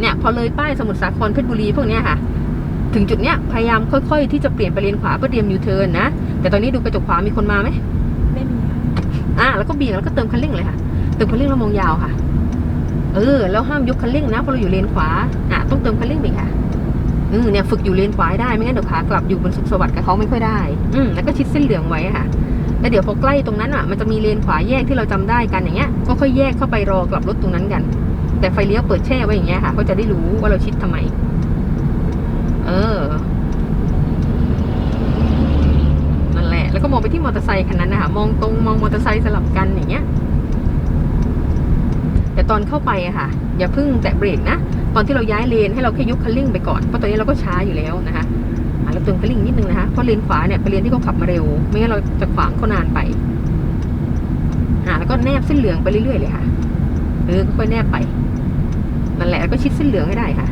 เนี่ยพอเลยป้ายสมุทรสาครเพชรบุรีพวกเนี้ยค่ะ ถึงจุดเนี้ยพยายามค่อยๆ ที่จะเปลี่ยนไปเลนขวาเพื่อเตรียมยูเทิร์นนะ แต่ตอนนี้ดูกระจกขวามีคนมาไหมไม่มีค่ะอะแล้วก็เบี่ยงแล้วก็เติมคันเร่งเลยค่ะ เติมคันเร่งแล้วมองยาวค่ะ เออ แล้วห้ามยกคันเร่งนะเพราะเราอยู่เลนขวาอะต้องเติมคันเร่งไปอีกค่ะอืมเนี่ยฝึกอยู่เลนขวาให้ได้ไม่งั้นเดี๋ยวขากลับอยู่บนสุขสวัสดิ์กับเขาไม่ค่อยได้อืมแล้วก็ชิดเส้นเหลืองไว้ค่ะแล้วเดี๋ยวพอใกล้ตรงนั้นอะมันจะมีเลนขวาแยกที่เราจำได้กันอย่างเงี้ยก็ค่อยแยกเข้าไปรอกลับรถตรงนั้นกัน แต่ไฟเลี้ยวเปิดแช่ไว้อย่างเงี้ยค่ะเขาจะได้รู้ว่าเราชิดทำไม เออ นั่นแหละ แล้วก็มองไปที่มอเตอร์ไซค์คันนั้นนะคะมองตรงมองมอเตอร์ไซค์สลับกันอย่างเงี้ย แต่ตอนเข้าไปอะค่ะ อย่าเพิ่งแตะเบรกนะ ตอนที่เราย้ายเลนให้เราแค่ยกคันเร่งไปก่อนเพราะตอนนี้เราก็ช้าอยู่แล้วนะคะอะเราเติมคันเร่งนิดนึงนะคะเพราะเลนขวาเนี่ยเป็นเลนที่เขาขับมาเร็ว ไม่งั้นเราจะขวางเขานานไปอ่าแล้วก็แนบเส้นเหลืองไปเรื่อยๆเลยค่ะ เออค่อยแนบไปนั่นแหละแล้วก็ชิดเส้นเหลืองให้ได้ค่ะ